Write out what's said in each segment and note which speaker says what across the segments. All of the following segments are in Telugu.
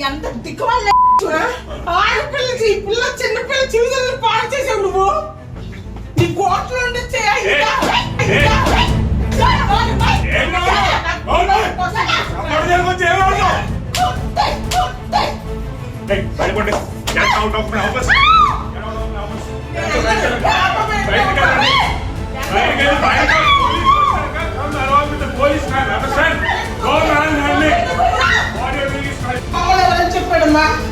Speaker 1: ఎంత దిక్కుమాల ఆడపిల్లకి ఈ పిల్ల చిన్న పిల్ల జీవితాలను పాడు చేసావు నువ్వు నీ కోట్లు ఉండి
Speaker 2: బయటపడి
Speaker 1: না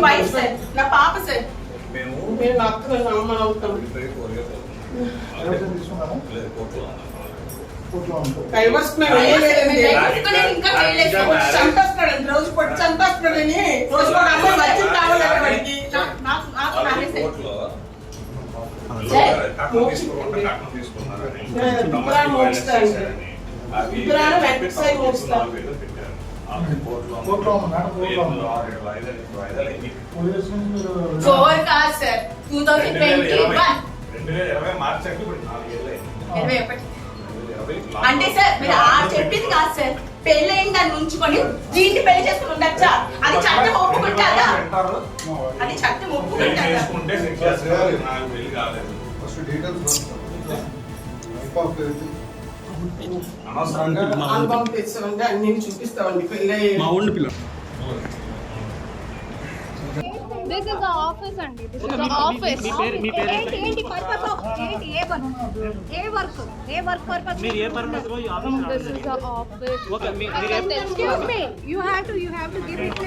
Speaker 1: వైఫ్ సార్ నా పాప సార్
Speaker 2: మేము
Speaker 1: మీరు నా అక్క నా అమ్మ అవుతాం డైవర్స్ మేము చంపేస్తున్నాడండి రోజు కూడా అమ్మాయి వచ్చింది వాడికి నాకు నాకు ఫోర్ కాదు sir. Two thousand twenty one. అంటే సార్ మీరు ఆ చెప్పింది కాదు సార్. పెళ్ళి అయిన దాన్ని ఉంచుకొని దీన్ని పెళ్ళి చేసుకుని ఉండొచ్చా అది చట్టం ఒప్పుకుంటారా? అది చట్టం ఒప్పుకుంటారా?
Speaker 3: ఫస్ట్ డీటెయిల్స్
Speaker 1: ఆల్బమ్ తెచ్చామంటే అన్ని చూపిస్తామండి. పెళ్ళి
Speaker 4: మా ఊళ్ళో పిల్ల.
Speaker 5: దిస్ ఇస్ ఆఫీస్ అండి. దిస్ ఇస్ ఆఫీస్
Speaker 4: మీ పేరు- మీ పేరు
Speaker 5: ఏంటి ఏంటి పర్పస్ ఆఫ్ ఏంటి ఏ వర్క్? ఏ వర్క్? ఏ వర్క్ పర్పస్
Speaker 4: మీరు ఏ పర్పస్లో ఈ office
Speaker 5: this is office
Speaker 4: okay మీ- మీరు
Speaker 5: excuse me you have to you have to give it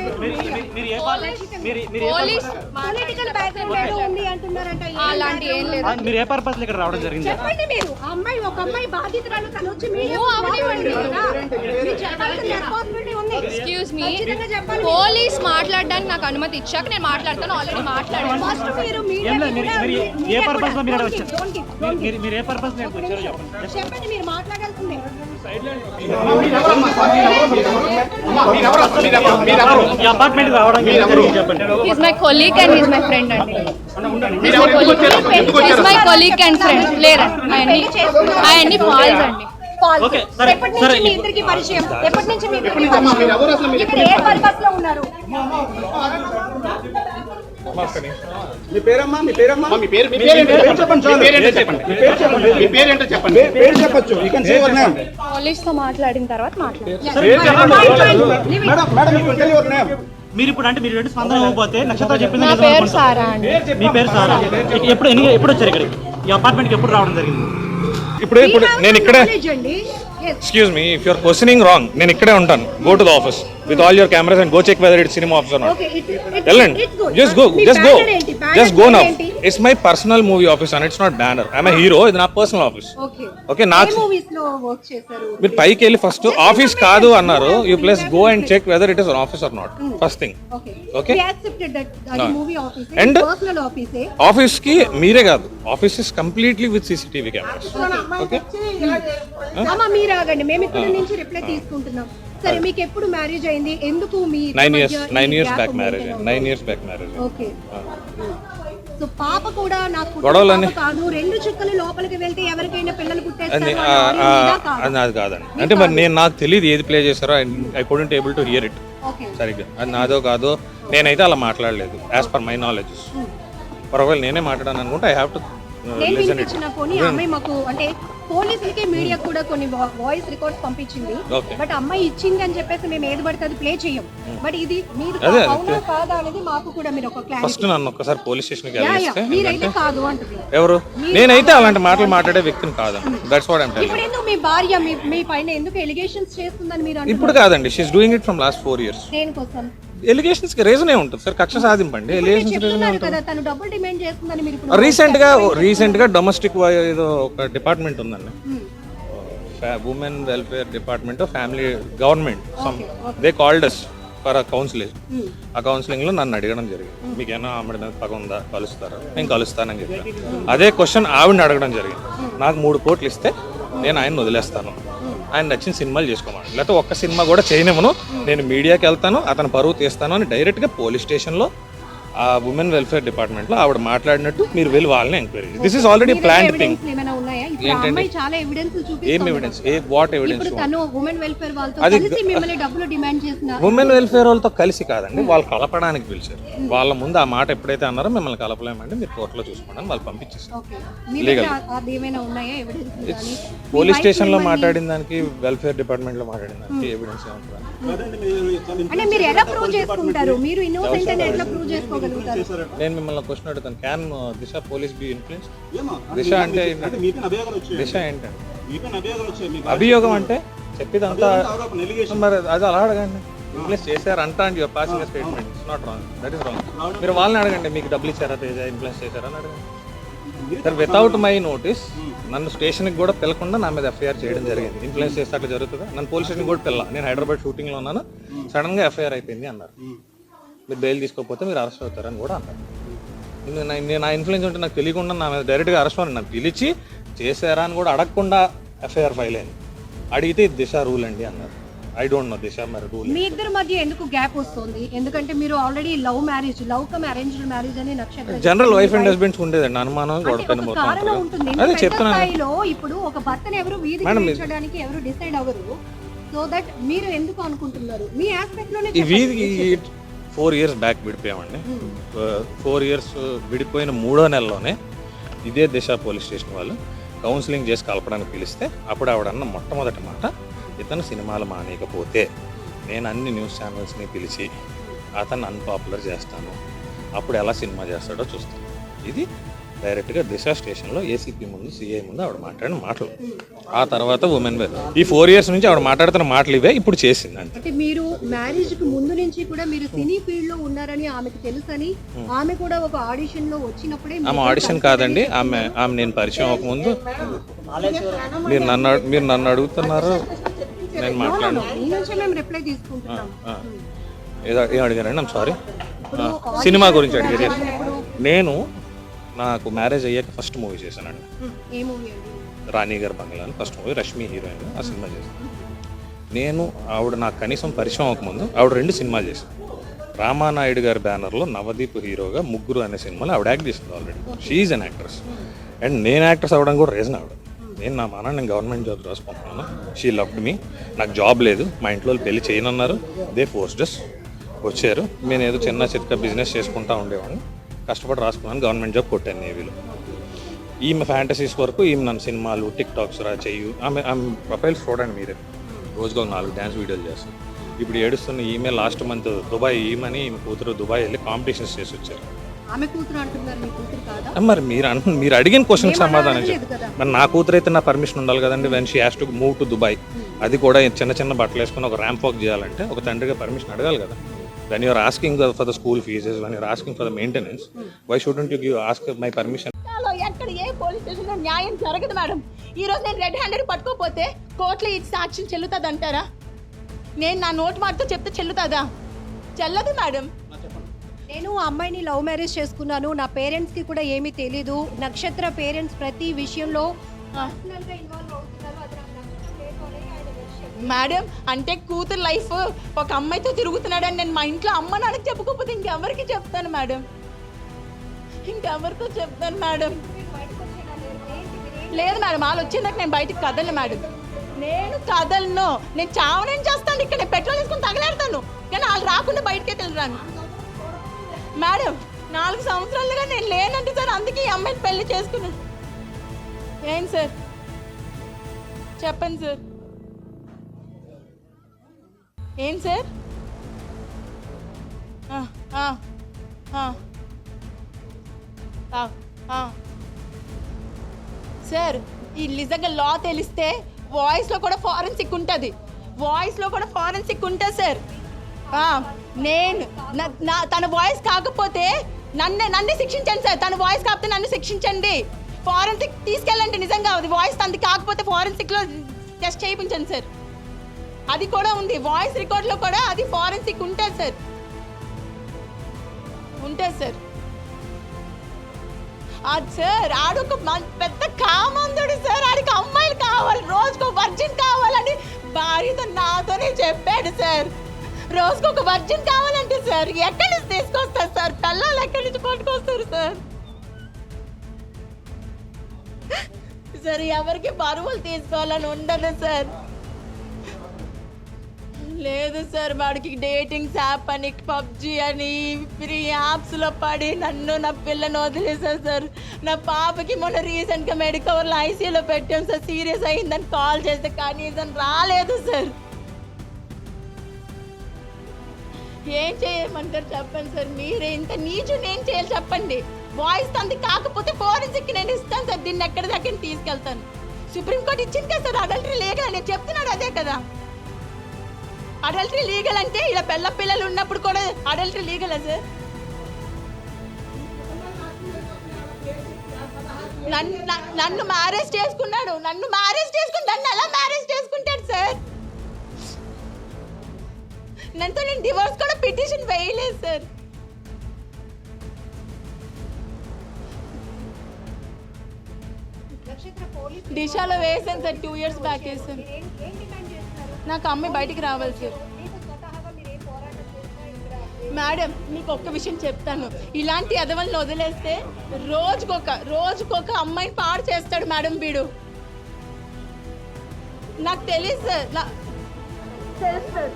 Speaker 4: మీరు ఏ పర్- మీరు మీరు ఏ
Speaker 5: పోలీస్
Speaker 4: పర్పస్
Speaker 5: పొలిటికల్ బ్యాక్గ్రౌండ్ ఏదో ఉంది అంటున్నారంట. అలాంటి ఏం లేదు.
Speaker 4: మీరు ఏ పర్పస్లో ఇక్కడ రావడం జరిగింది?
Speaker 5: చెప్పండి మీరు. అమ్మాయి ఒక అమ్మాయి బాధితురాలు తను వచ్చి మీడియా అవనివ్వండి మీరు చెప్పాల్సిన రెస్పాన్సిబిలిటీ ఉంది.
Speaker 6: ఎక్స్క్యూజ్ మీ పోలీస్ మాట్లాడడానికి నాకు అనుమతి ఇచ్చాక నేను మాట్లాడతాను ఆల్రెడీ మాట్లాడాను.
Speaker 5: ఫస్ట్ మీరు
Speaker 4: ఏం పర్పస్లో మీరు ఇక్కడ వచ్చారు మీరు-. మీరు మీరు ఏ పర్పస్లో వచ్చారో చెప్పండి.
Speaker 5: చెప్పండి మీరు మాట్లాడాల్సిందే.
Speaker 4: ఈ అపార్ట్మెంట్ రావడానికి చెప్పండి.
Speaker 6: His my colleague and. His my friend అండి? His my colleague and friend లేరండి అవన్నీ అవన్నీ ఫాల్స్ అండి.
Speaker 5: False.
Speaker 4: ఓకే, సరే,
Speaker 5: ఎప్పటి నుంచి మీ ఇద్దరికి పరిచయం? ఎప్పటి నుంచి మీ ఇద్దరికి పరిచయం? ఇక్కడ ఏ పర్పస్లో ఉన్నారు?
Speaker 7: మీ పేరమ్మా? మీ పేరమ్మా? మీ పేరు మీ పేరు ఏంటో చెప్పండి మీ పేరు ఏంటో చెప్పండి. మీ పేరు చెప్పండి. మీ పేరు ఏంటో చెప్పండి. పేరు చెప్పొచ్చు. You can say your name
Speaker 6: పోలీస్తో మాట్లాడిన తర్వాత మాట్లాడతాను
Speaker 7: madam madam you can your name
Speaker 4: మీరు ఇప్పుడు అంటే మీరు రెండు స్పందన ఇవ్వకపోతే నక్షత్ర చెప్పింది
Speaker 6: నా పేరు. సారా అండి.
Speaker 4: మీ పేరు సారా? ఎప్పుడు ఎన్ని ఎప్పుడు వచ్చారు ఇక్కడికి? ఈ అపార్ట్మెంట్కి ఎప్పుడు రావడం జరిగింది?
Speaker 8: ఇప్పుడు ఇప్పుడు నేను ఇక్కడే. Excuse me if you're questioning wrong నేను ఇక్కడే ఉంటాను. Go to the office with all your cameras and go check whether it cinema office not
Speaker 5: Okay, it- it-
Speaker 8: వెళ్ళండి. Just go just go just go now? It's my personal movie office and it's not banner I'm hero ఇది నా పర్సనల్ ఆఫీస్. ఓకే
Speaker 5: చేశారు?
Speaker 8: మీరు పైకి వెళ్ళి ఫస్ట్ ఆఫీస్ కాదు అన్నారు. You please go and check whether it is office or not first thing
Speaker 5: okay. Movie
Speaker 8: ఆఫీస్కి మీరే కాదు. Office is completely with CCTV cameras okay
Speaker 5: అమ్మా మీరు ఆగండి. మేము ఇక్కడ నుంచి రిప్లై తీసుకుంటున్నాం. సరే మీకు ఎప్పుడు మ్యారేజ్ అయింది? ఎందుకు మీ
Speaker 8: nine years nine years back marriage nine years back marriage
Speaker 5: okay so పాప కూడా నాకు పాప కాదు. రెండు చుక్కలు లోపలికి వెళ్తే ఎవరికైనా పిల్లలు పుట్టేస్తారు
Speaker 8: అది కాదండి. అంటే మరి నేను నాకు తెలియదు ఏది ప్లే చేశారో. I couldn't able to hear it సరిగ్గా. అది నాదో కాదో నేనైతే అలా మాట్లాడలేదు యాజ్ పర్ మై నాలెడ్జ్ ఒకవేళ నేనే మాట్లాడాను అనుకుంటే ఐ హ్యావ్ టు
Speaker 5: నేను
Speaker 8: లిసన్ ఇట్
Speaker 5: వినిపించిన కొన్ని అమ్మాయి మాకు అంటే పోలీసులకి మీడియా కూడా కొన్ని వాయిస్ రికార్డ్స్ పంపించింది. బట్ అమ్మాయి ఇచ్చింది అని చెప్పేసి మేము ఏది పడితే అది ప్లే చేయం. బట్ ఇది మీరు. అవునా కాదా అనేది మాకు కూడా మీరు ఒక
Speaker 8: ఫస్ట్ నన్ను ఒక్కసారి పోలీస్
Speaker 5: యా.
Speaker 8: వెళ్ళిస్తే
Speaker 5: మీరైతే కాదు అంటున్నారు
Speaker 8: ఎవరు? నేనైతే అలాంటి మాటలు మాట్లాడే వ్యక్తిని కాదండి దట్స్ వాట్ ఐమ్
Speaker 5: ఇప్పుడు ఎందుకు మీ భార్య మీ పైన ఎందుకు ఎలిగేషన్స్ చేస్తుందని మీరు
Speaker 8: ఇప్పుడు కాదండి. She's doing it from last four years
Speaker 5: దేనికోసం?
Speaker 8: ఎలిగేషన్స్కి రీజన్ ఉంటుంది? సార్ కక్ష సాధింపండి. ఎలిగేషన్స్ రీజన్
Speaker 5: ఇప్పుడు
Speaker 8: రీసెంట్గా రీసెంట్గా డొమెస్టిక్ ఏదో ఒక డిపార్ట్మెంట్ ఉందండి. Women welfare department family government some they called us for counselling ఆ కౌన్సిలింగ్లో నన్ను అడగడం జరిగింది. మీకు ఏమైనా ఆమె మీద పగ ఉందా? కలుస్తారా? నేను కలుస్తానని చెప్పాను అదే క్వశ్చన్ ఆవిడని అడగడం జరిగింది. నాకు మూడు కోట్లు ఇస్తే నేను ఆయన వదిలేస్తాను. ఆయన నచ్చిన సినిమాలు చేసుకోమని. లేకపోతే ఒక్క సినిమా కూడా చేయనివ్వను. నేను మీడియాకి వెళ్తాను అతను పరువు తీస్తాను అని డైరెక్ట్గా పోలీస్ స్టేషన్లో ఆ ఉమెన్ వెల్ఫేర్ డిపార్ట్మెంట్లో ఆవిడ మాట్లాడినట్టు మీరు వెళ్ళి వాళ్ళని enquiry this is already plan thing?
Speaker 5: అమ్మాయి చాలా ఎవిడెన్స్
Speaker 8: ఏం ఎవిడెన్స్ ఏ వాట్ ఎవిడెన్స్
Speaker 5: ఇప్పుడు తను ఉమెన్ వెల్ఫేర్ వాళ్ళతో కలిసి మిమ్మల్ని డబ్బులు డిమాండ్ చేసిన
Speaker 8: ఉమెన్ వెల్ఫేర్ వాళ్ళతో కలిసి కాదండి వాళ్ళు కలపడానికి పిలిచారు. వాళ్ళ ముందు ఆ మాట ఎప్పుడైతే అన్నారో మిమ్మల్ని కలపలేమండి మీరు కోర్టులో చూసుకోండి వాళ్ళు పంపించేసారు
Speaker 5: ఓకే. మీ దగ్గర అది ఏమైనా ఉన్నాయా ఎవిడెన్స్ కానీ?
Speaker 8: పోలీస్ స్టేషన్లో మాట్లాడిన దానికి వెల్ఫేర్ డిపార్ట్మెంట్లో మాట్లాడిన దానికి ఎవిడెన్స్ ఏమంటారు
Speaker 5: అంటే మీరు ఎలా ప్రూవ్ చేసుకుంటారు? మీరు ఇన్నోసెంట్ అని ఎట్లా ప్రూవ్
Speaker 8: నేను మిమ్మల్ని క్వశ్చన్ అడుగుతాను. Can Disha police be influence Disha అంటే దిశ ఏంటండి? అభియోగం అంటే చెప్పేదంతా మరి అది అలా అడగండి. ఇన్ఫ్లుయెన్స్ చేశారు అంట and your passing statement. It's not wrong that is wrong మీరు వాళ్ళని అడగండి మీకు డబ్బులు ఇచ్చారా తేజ ఇన్ఫ్లుయెన్స్ చేశారా అని అడగండి. సార్ వితౌట్ మై నోటీస్ నన్ను స్టేషన్కి కూడా పిలకుండా నా మీద ఎఫ్ఐఆర్ చేయడం జరిగింది. ఇన్ఫ్లుయెన్స్ చేస్తే అట్లా జరుగుతుందా? నన్ను పోలీస్ స్టేషన్ కూడా పిల్ల. నేను హైదరాబాద్ షూటింగ్లో ఉన్నాను. సడన్గా ఎఫ్ఐఆర్ అయిపోయింది అన్నారు. మీరు బెయిల్ తీసుకోకపోతే మీరు అరెస్ట్ అవుతారని కూడా అన్నారు. నేను నా- ఇన్ఫ్లుయెన్స్ ఉంటే నాకు తెలియకుండా నా మీద డైరెక్ట్గా అరెస్ట్ అవ్వను నన్ను పిలిచి చేశారా అని కూడా అడగకుండా ఎఫ్ఐఆర్ ఫైల్ అయింది. అడిగితే ఇది దిశ రూల్ అండి అన్నారు. ఐ డోంట్ నో దిశ మరి రూల్
Speaker 5: మీ ఇద్దరి మధ్య ఎందుకు గ్యాప్ వస్తుంది? ఎందుకంటే మీరు already love marriage love come arranged marriage అని నక్షత్రం
Speaker 8: జనరల్ వైఫ్ అండ్ హస్బెండ్స్ ఉండేదండి అనుమానం
Speaker 5: అంటే
Speaker 8: గొడవ
Speaker 5: ఒక కారణం ఉంటుంది. ఇంత
Speaker 8: అదే చెప్తున్నాను.
Speaker 5: ఇప్పుడు ఒక భర్తను ఎవరు వీధికి ఎవరు డిసైడ్ అవ్వరు. సో దట్ మీరు ఎందుకు అనుకుంటున్నారు? మీ
Speaker 8: ఆస్పెక్ట్లోనే ఫోర్ ఇయర్స్ బ్యాక్ విడిపోయామండి. ఫోర్ ఇయర్స్ విడిపోయిన మూడో నెలలోనే ఇదే దిశ పోలీస్ స్టేషన్ వాళ్ళు కౌన్సిలింగ్ చేసి కలపడానికి పిలిస్తే అప్పుడు ఆవిడన్న మొట్టమొదటి మాట ఇతను సినిమాలు మానేయకపోతే నేను అన్ని న్యూస్ ఛానల్స్ని పిలిచి అతన్ని అన్పాపులర్ చేస్తాను. అప్పుడు ఎలా సినిమా చేస్తాడో చూస్తాను. ఇది డైరెక్ట్గా దిశ స్టేషన్లో ఏసీపీ ముందు సిఐ ముందు ఆవిడ మాట్లాడిన మాటలు. ఆ తర్వాత ఉమెన్ ఈ ఫోర్ ఇయర్స్ నుంచి ఆవిడ మాట్లాడుతున్న మాటలు ఇవే ఇప్పుడు చేసింది
Speaker 5: అంటే మీరు మ్యారేజ్కి ముందు నుంచి కూడా మీరు సినీ ఫీల్డ్లో ఉన్నారని ఆమెకు తెలుసని ఆమె కూడా ఒక ఆడిషన్లో వచ్చినప్పుడే
Speaker 8: ఆమె ఆడిషన్ కాదండి ఆమె ఆమె నేను పరిచయం అవ్వకముందు. మీరు నన్ను మీరు నన్ను అడుగుతున్నారు. నేను మాట్లాడను. ఏదో ఏం అడిగారండి ఐమ్ సారీ సినిమా గురించి అడిగారు. నేను నాకు మ్యారేజ్ అయ్యాక ఫస్ట్ మూవీ చేశానండి.
Speaker 5: ఏ మూవీ అండి?
Speaker 8: రాణి గారి బంగ్లా అని ఫస్ట్ మూవీ రష్మి హీరోయిన్ ఆ సినిమా చేశాను. నేను ఆవిడ నాకు కనీసం పరిచయం అవ్వకముందు ఆవిడ రెండు సినిమాలు చేశాను రామానాయుడు గారి బ్యానర్లో నవదీప్ హీరోగా ముగ్గురు అనే సినిమాలో ఆవిడ యాక్ట్ చేసింది already. She's an actress and నేను యాక్ట్రెస్ అవ్వడం కూడా రీజన్ ఆవిడ. నేను నా మన నేను గవర్నమెంట్ జాబ్ రాసుకుంటున్నాను. షీ లవ్డ్ మీ నాకు జాబ్ లేదు. మా ఇంట్లో వాళ్ళు పెళ్ళి చేయనన్నారు. దే ఫోర్స్డస్ వచ్చారు. నేను ఏదో చిన్న చిత్క బిజినెస్ చేసుకుంటా ఉండేవాడిని. కష్టపడి రాసుకున్నాను గవర్నమెంట్ జాబ్ కొట్టాను నేవీలో. ఈమె ఫ్యాంటసీస్ వరకు ఈమె నన్ను సినిమాలు టిక్ టాక్స్ రా చెయ్యు. ఆమె ఆమె ప్రొఫైల్స్ చూడండి మీరే. రోజుగా ఒక నాలుగు డ్యాన్స్ వీడియోలు చేస్తాం ఇప్పుడు ఏడుస్తున్న ఈమె లాస్ట్ మంత్ దుబాయ్ ఈమెని ఈమె కూతురు దుబాయ్ వెళ్ళి కాంపిటీషన్స్ చేసి వచ్చారు. మరి మీరు అన్- మీరు అడిగిన క్వశ్చన్ సమాధానం. మరి నా కూతురు అయితే నా పర్మిషన్ ఉండాలి కదండి. When she has to move to Dubai అది కూడా చిన్న చిన్న బట్టలు వేసుకొని ఒక ర్యాంప్ వాక్ చేయాలంటే ఒక తండ్రిగా పర్మిషన్ అడగాలి కదా. When you're asking for the school fees when you're asking for the maintenance why shouldn't you give ask my
Speaker 1: పర్మిషన్లో ఎక్కడ ఏ పోలీస్ స్టేషన్లో న్యాయం జరగదు మేడం. ఈ రోజు నేను రెడ్ హ్యాండెడ్ పట్టుకోపోతే కోర్టులో ఇది సాక్ష్యం చెల్లుతుంది అంటారా నేను నా నోటు మాటతో చెప్తే చెల్లుతుందా? చెల్లదు మేడం.
Speaker 5: నేను ఆ అమ్మాయిని లవ్ మ్యారేజ్ చేసుకున్నాను. నా పేరెంట్స్కి కూడా ఏమీ తెలీదు. నక్షత్ర పేరెంట్స్ ప్రతి విషయంలో personal గా
Speaker 1: మేడం అంటే కూతురు లైఫ్ ఒక అమ్మాయితో తిరుగుతున్నాడని నేను మా ఇంట్లో అమ్మ నాన్నకి చెప్పుకోకపోతే ఇంకెవరికి చెప్తాను మేడం ఇంకెవరితో చెప్తాను మేడం లేదు మేడం వాళ్ళు వచ్చిందాక నేను బయటకు కదలను మేడం నేను కదలను. నేను చావనేం చేస్తాను ఇక్కడ? నేను పెట్రోల్ తీసుకుని తగలేడతాను. కానీ వాళ్ళు రాకుండా బయటకే తెలియరాను మేడం నాలుగు సంవత్సరాలుగా నేను లేనంటే సార్ అందుకే ఈ అమ్మాయిని పెళ్ళి చేసుకున్నాను. ఏం సార్ చెప్పండి సార్ ఏం సార్? సార్ ఈ నిజంగా లా తెలిస్తే వాయిస్లో కూడా ఫారెన్సిక్ ఉంటుంది. వాయిస్లో కూడా ఫారెన్సిక్ ఉంటుంది సార్. నేను నా- తన వాయిస్ కాకపోతే నన్ను నన్ను శిక్షించండి సార్. తన వాయిస్ కాకపోతే నన్ను శిక్షించండి. ఫారెన్సిక్ తీసుకెళ్ళండి నిజంగా. అది వాయిస్ తనది కాకపోతే ఫారెన్సిక్లో టెస్ట్ చేయించండి సార్. అది కూడా ఉంది. వాయిస్ రికార్డ్లో కూడా అది ఫారెన్సిక్ ఉంటుంది సార్. ఉంటుంది సార్. అది సార్ ఆడొక ఒక పెద్ద కామందుడు సార్. ఆడికి అమ్మాయిలు కావాలి రోజుకు వర్జిన్ కావాలని భార్యతో నాతోనే చెప్పాడు సార్. రోజుకు ఒక వర్జిన్ కావాలంటే సార్ ఎక్కడి నుంచి తీసుకొస్తారు సార్? పిల్లలు ఎక్కడి నుంచి పట్టుకొస్తారు సార్? సార్ ఎవరికి బరువులు తీసుకోవాలని ఉండదు సార్. లేదు సార్ వాడికి డేటింగ్స్ యాప్ అని పబ్జి అని ఫ్రీ యాప్స్లో పడి నన్ను నా పిల్లను వదిలేశారు సార్. నా పాపకి మొన్న రీసెంట్గా మెడికవర్లో ఐసీయూలో పెట్టాం సార్. సీరియస్ అయిందని కాల్ చేస్తే కనీసం రాలేదు సార్. ఏం చేయమంటారు చెప్పండి సార్ మీరే ఇంత నీచు నేను చేయాలి చెప్పండి. వాయిస్ తంది కాకపోతే ఫోరెన్సిక్ నేను ఇస్తాను సార్ దీన్ని ఎక్కడి దగ్గర తీసుకెళ్తాను. సుప్రీంకోర్టు ఇచ్చింది కదా సార్ అడల్టరీ లేక నేను చెప్తున్నాడు అదే కదా. అడల్టరీ లీగల్ అంటే ఇలా పిల్ల పిల్లలు ఉన్నప్పుడు కూడా అడల్టరీ లీగల్ సార్ నన్ను నన్ను మ్యారేజ్ చేసుకున్నాడు. నన్ను మ్యారేజ్ చేసుకుని నన్ను ఎలా మ్యారేజ్ చేసుకుంటాడు సార్ నన్నుతో నేను డివోర్స్ కూడా పిటిషన్ వేయలేదు సార్ దిశలో వేసాను సార్ టూ ఇయర్స్ బ్యాక్ వేసాను నాకు అమ్మాయి బయటికి రావాలి సార్. మేడం మీకు ఒక్క విషయం చెప్తాను. ఇలాంటి ఎదవల్ని వదిలేస్తే రోజుకొక రోజుకొక అమ్మాయిని పాడు చేస్తాడు మేడం వీడు. నాకు తెలియదు సార్. నా- తెలుసు సార్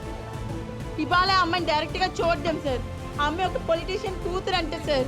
Speaker 1: ఇవాళ అమ్మాయిని డైరెక్ట్గా చూడడం సార్. అమ్మాయి ఒక పొలిటీషియన్ కూతురు అంటే సార్.